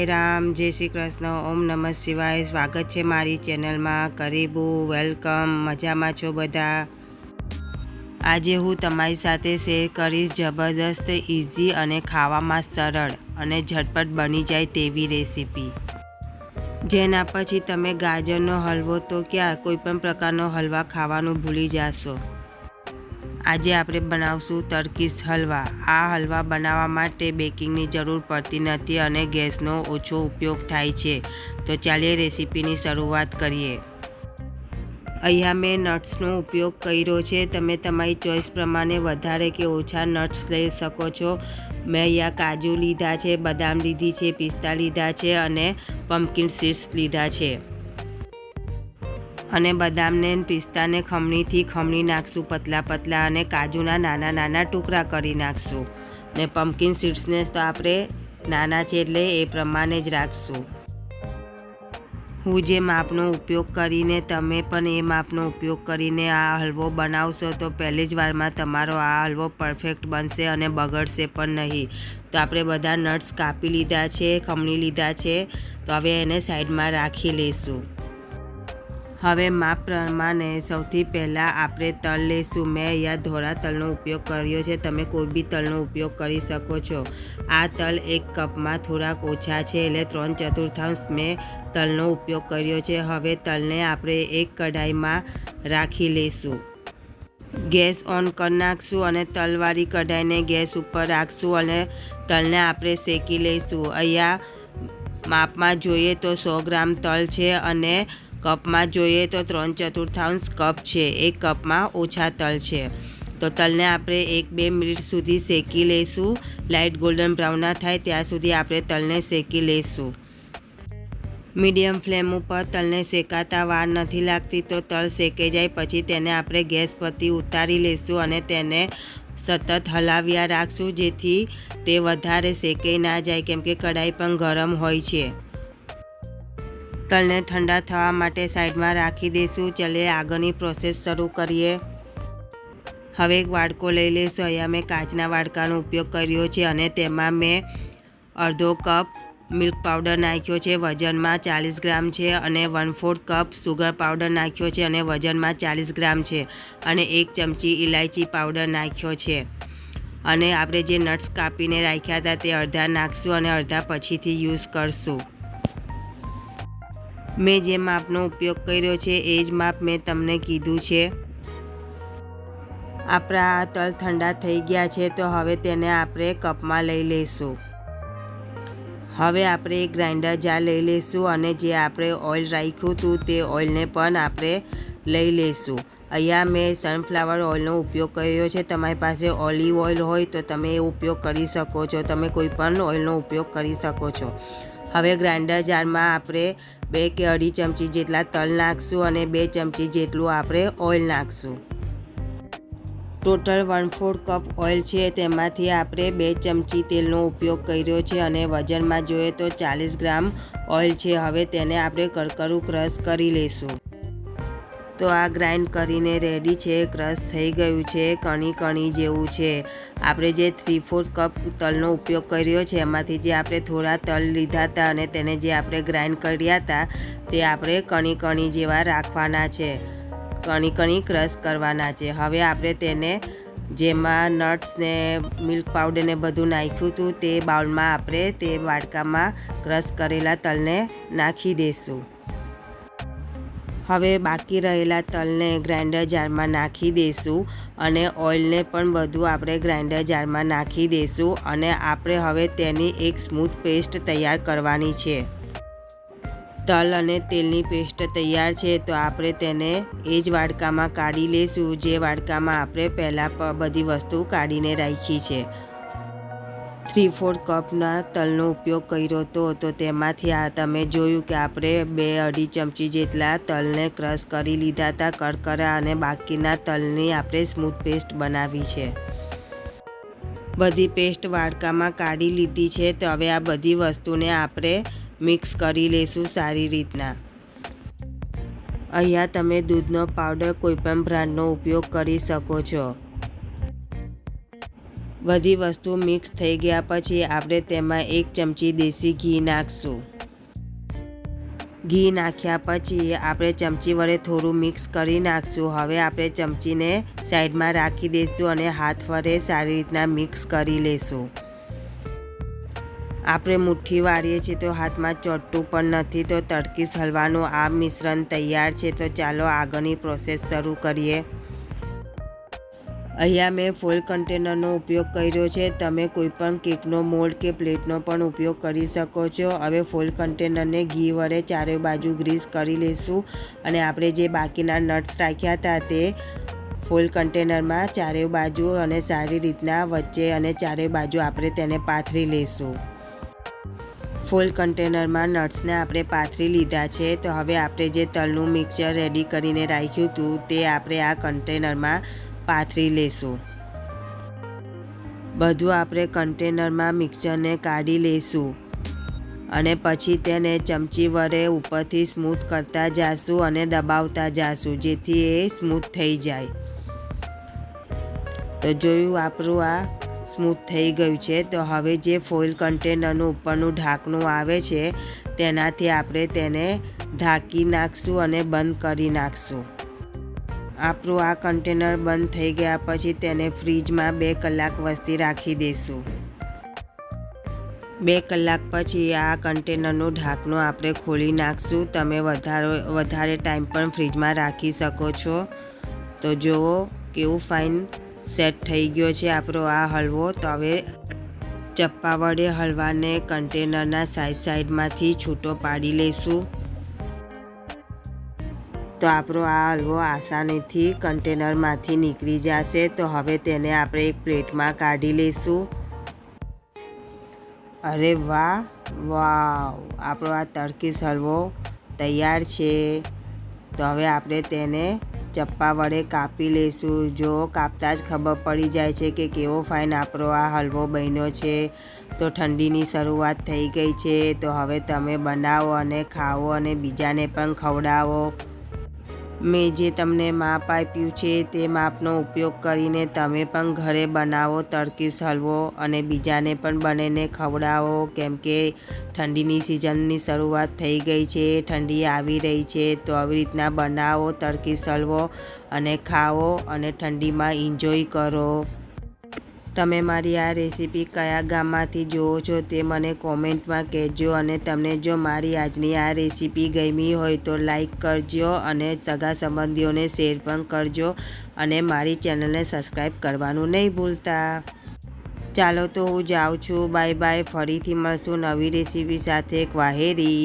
સાંઈરામ જય શ્રી કૃષ્ણ, ઓમ નમઃ શિવાય. સ્વાગત છે મારી ચેનલમાં. કરીબુ, વેલકમ. મજામાં છો બધા? આજે હું તમારી સાથે શેર કરીશ જબરદસ્ત ઇઝી અને ખાવામાં સરળ અને ઝટપટ બની જાય તેવી રેસીપી. જેના પછી તમે ગાજરનો હલવો તો ક્યાં? કોઈપણ પ્રકારનો હલવા ખાવાનું ભૂલી જાશો. આજે આપણે બનાવશું તરકીશ હલવા. આ હલવા બનાવવા માટે બેકિંગની જરૂર પડતી નથી અને ગેસનો ઓછો ઉપયોગ થાય છે. તો ચાલીએ રેસીપીની શરૂઆત કરીએ. અહીંયા મેં નટ્સનો ઉપયોગ કર્યો છે. તમે તમારી ચોઈસ પ્રમાણે વધારે કે ઓછા નટ્સ લઈ શકો છો. મેં અહીંયા કાજુ લીધા છે, બદામ લીધી છે, પિસ્તા લીધા છે અને પમ્પકિન સીડ્સ લીધા છે. અને બદામને પિસ્તાને ખમણીથી ખમણી નાખશું પતલા પતલા અને કાજુના નાના નાના ટુકડા કરી નાખશું. ને પમ્પકિન સીડ્સને તો આપણે નાના છે એટલે એ પ્રમાણે જ રાખશું. હું જે માપનો ઉપયોગ કરીને તમે પણ એ માપનો ઉપયોગ કરીને આ હલવો બનાવશો તો પહેલી જ વારમાં તમારો આ હલવો પરફેક્ટ બનશે અને બગડશે પણ નહીં. તો આપણે બધા નટ્સ કાપી લીધા છે, ખમણી લીધા છે, તો હવે એને સાઈડમાં રાખી લઈશું. હવે માપ પ્રમાણે સૌથી પહેલાં આપણે તલ લઈશું મેં અહીંયા ધોળા તલનો ઉપયોગ કર્યો છે. તમે કોઈ બી તલનો ઉપયોગ કરી શકો છો. આ તલ એક કપમાં થોડાક ઓછા છે એટલે ત્રણ ચતુર્થાંશ મેં તલનો ઉપયોગ કર્યો છે. હવે તલને આપણે એક કઢાઈમાં રાખી લઈશું ગેસ ઓન કરી નાખશું અને તલવાળી કઢાઈને ગેસ ઉપર રાખશું અને તલને આપણે શેકી લઈશું. અહીંયા માપમાં જોઈએ તો સો ગ્રામ તલ છે અને કપમાં જોઈએ તો ત્રણ ચતુર્થાંશ કપ છે. એક કપમાં ઓછા તલ છે. તો તલને આપણે એક બે મિનિટ સુધી શેકી લઈશું. લાઇટ ગોલ્ડન બ્રાઉન ના થાય ત્યાં સુધી આપણે તલને શેકી લઈશું. મીડિયમ ફ્લેમ ઉપર તલને શેકાતા વાર નથી લાગતી તો તલ શેકાઈ જાય. પછી તેને આપણે ગેસ પરથી ઉતારી લઈશું અને તેને સતત હલાવ્યા રાખશું જેથી તે વધારે શેકાઈ ના જાય. કેમ કે કઢાઈ પણ ગરમ હોય છે. તલને ઠંડા થવા માટે સાઈડમાં રાખી દઈશું ચલે, આગળની પ્રોસેસ શરૂ કરીએ. હવે એક વાડકો લઈ લઈશું. અહીંયા મેં કાચના વાડકાનો ઉપયોગ કર્યો છે અને તેમાં મેં અડધો કપ મિલ્ક પાવડર નાખ્યો છે. વજનમાં ચાલીસ ગ્રામ છે અને one fourth cup sugar powder નાખ્યો છે અને વજનમાં ચાલીસ ગ્રામ છે અને એક ચમચી ઇલાયચી પાવડર નાખ્યો છે. અને આપણે જે નટ્સ કાપીને રાખ્યા હતા તે અડધા નાખશું અને અડધા પછીથી યુઝ કરશું. મેં જે માપનો ઉપયોગ કર્યો છે એ જ માપ મેં તમને કીધું છે. આપણા તલ ઠંડા થઈ ગયા છે તો હવે તેને આપણે કપમાં લઈ લઈશું. હવે આપણે ગ્રાઇન્ડર જાર લઈ લઈશું અને જે આપણે ઓઇલ રાખ્યું હતું તે ઓઇલને પણ આપણે લઈ લઈશું. અહીંયા મેં સનફ્લાવર ઓઇલનો ઉપયોગ કર્યો છે. તમારી પાસે ઓલિવ ઓઇલ હોય તો તમે એ ઉપયોગ કરી શકો છો. તમે કોઈ પણ ઓઇલનો ઉપયોગ કરી શકો છો. હવે ગ્રાઇન્ડર જારમાં આપણે બે કે અઢી ચમચી જેટલા તલ નાખશું અને બે ચમચી જેટલું આપણે ઓઇલ નાખશું. Total one four cup oil છે, તેમાંથી આપણે બે ચમચી તેલનો ઉપયોગ કર્યો છે અને વજનમાં જોઈએ તો ચાલીસ ગ્રામ ઓઇલ છે. હવે તેને આપણે કરકરું ક્રશ કરી લઈશું. તો આ ગ્રાઇન્ડ કરીને રેડી છે, ક્રશ થઈ ગયું છે, કણી કણી જેવું છે. આપણે જે થ્રી ફોર્થ કપ તલનો ઉપયોગ કર્યો છે, એમાંથી જે આપણે થોડા તલ લીધા હતા અને તેને જે આપણે ગ્રાઇન્ડ કર્યા હતા, તે આપણે કણી કણી જેવા રાખવાના છે. કણી કણી ક્રશ કરવાના છે. હવે આપણે તેને જેમાં નટ્સ ને મિલ્ક પાવડર ને બધું નાખ્યું હતું, તે બાઉલમાં આપણે તે વાડકામાં ક્રશ કરેલા તલને નાખી દઈશું હવે બાકી રહેલા તલને ગ્રાઇન્ડર જારમાં નાખી દઈશું અને ઓઇલને પણ બધું આપણે ગ્રાઇન્ડર જારમાં નાખી દઈશું અને આપણે હવે તેની એક સ્મૂથ પેસ્ટ તૈયાર કરવાની છે. તલ અને તેલની પેસ્ટ તૈયાર છે તો આપણે તેને એ જ વાડકામાં કાઢી લઈશું જે વાડકામાં આપણે પહેલાં બધી વસ્તુ કાઢીને રાખી છે. થ્રી ફોર કપના તલનો ઉપયોગ કર્યો હતો તો તેમાંથી આ તમે જોયું કે આપણે બે અઢી ચમચી જેટલા તલને ક્રશ કરી લીધા હતા કરકરા અને બાકીના તલની આપણે સ્મૂથ પેસ્ટ બનાવી છે. બધી પેસ્ટ વાડકામાં કાઢી લીધી છે, તો હવે આ બધી વસ્તુને આપણે મિક્સ કરી લઈશું સારી રીતના. અહીંયા તમે દૂધનો પાવડર કોઈપણ બ્રાન્ડનો ઉપયોગ કરી શકો છો. બધી વસ્તુ મિક્સ થઈ ગયા પછી આપણે તેમાં એક ચમચી દેશી ઘી નાખશું. ઘી નાખ્યા પછી આપણે ચમચી વડે થોડું મિક્સ કરી નાખશું. હવે આપણે ચમચીને સાઈડમાં રાખી દઈશું અને હાથ વડે સારી રીતના મિક્સ કરી લેશું. આપણે મુઠ્ઠી વાળીએ છીએ તો હાથમાં ચોટતું પણ નથી તો તડકી હલવાનું આ મિશ્રણ તૈયાર છે. તો ચાલો આગળની પ્રોસેસ શરૂ કરીએ. અહીંયા મેં ફોઇલ કન્ટેનરનો ઉપયોગ કર્યો છે. તમે કોઈપણ કેકનો મોલ્ડ કે પ્લેટનો પણ ઉપયોગ કરી શકો છો. હવે ફોઇલ કન્ટેનરને ઘી વડે ચારે બાજુ ગ્રીસ કરી લઈશું. અને આપણે જે બાકીના નટ્સ રાખ્યા હતા તે ફૂલ કન્ટેનરમાં ચારે બાજુ અને સારી રીતના વચ્ચે અને ચારે બાજુ આપણે તેને પાથરી લઈશું. ફૂલ કન્ટેનરમાં નટ્સને આપણે પાથરી લીધા છે. તો હવે આપણે જે તલનું મિક્સર રેડી કરીને રાખ્યું હતું તે આપણે આ કન્ટેનરમાં પાથરી લેશું. બધું આપણે કન્ટેનરમાં મિક્સરને કાઢી લઈશું અને પછી તેને ચમચી વડે ઉપરથી સ્મૂથ કરતા જાશું અને દબાવતા જાશું, જેથી એ સ્મૂથ થઈ જાય. તો જોયું આપણું આ સ્મૂથ થઈ ગયું છે, તો હવે જે ફોઇલ કન્ટેનરનું ઉપરનું ઢાંકણું આવે છે, તેનાથી આપણે તેને ઢાંકી નાખશું અને બંધ કરી નાખશું. આપણું આ કન્ટેનર બંધ થઈ ગયા પછી તેને ફ્રીજમાં બે કલાક વસ્તી રાખી દઈશું બે કલાક પછી આ કન્ટેનરનું ઢાંકણું આપણે ખોલી નાખશું. તમે વધારે વધારે ટાઈમ પણ ફ્રીજમાં રાખી શકો છો. તો જુઓ કેવું ફાઇન સેટ થઈ ગયો છે આપણો આ હલવો. તો હવે ચપ્પા વડે હલવાને કન્ટેનરના સાઈડ સાઈડમાંથી છૂટો પાડી લઈશું તો આપણો આ હલવો આસાનીથી કન્ટેનરમાંથી નીકળી જશે. તો હવે તેને આપણે એક પ્લેટમાં કાઢી લઈશું. અરે વાહ, વાવ, આપણો આ તરકીસ હલવો તૈયાર છે. તો હવે આપણે તેને ચપ્પા વડે કાપી લઈશું. જો કાપતા જ ખબર પડી જાય છે કે કેવો ફાઇન આપણો આ હલવો બન્યો છે. તો ઠંડીની શરૂઆત થઈ ગઈ છે. તો હવે તમે બનાવો અને ખાઓ અને બીજાને પણ ખવડાવો. મેં જે તમને માપ આપ્યું છે તે માપનો ઉપયોગ કરીને તમે પણ ઘરે બનાવો તરકીસ હલવો અને બીજાને પણ બનેને ખવડાવો. કેમ કે ઠંડીની સિઝનની શરૂઆત થઈ ગઈ છે, ઠંડી આવી રહી છે, તો આવી રીતના બનાવો તરકીસ હલવો અને ખાઓ અને ઠંડીમાં એન્જોય કરો. તમે મારી આ રેસીપી કયા ગામમાંથી જુઓ છો તે મને કોમેન્ટમાં કહેજો અને તમને જો મારી આજની આ રેસીપી ગમી હોય તો લાઈક કરજો અને સગા સંબંધીઓને શેર પણ કરજો અને મારી ચેનલને સબસ્ક્રાઈબ કરવાનું નહીં ભૂલતા. ચાલો તો હું જાઉં છું. Bye bye. ફરીથી મળશું નવી રેસીપી સાથે. ક્વાહેરી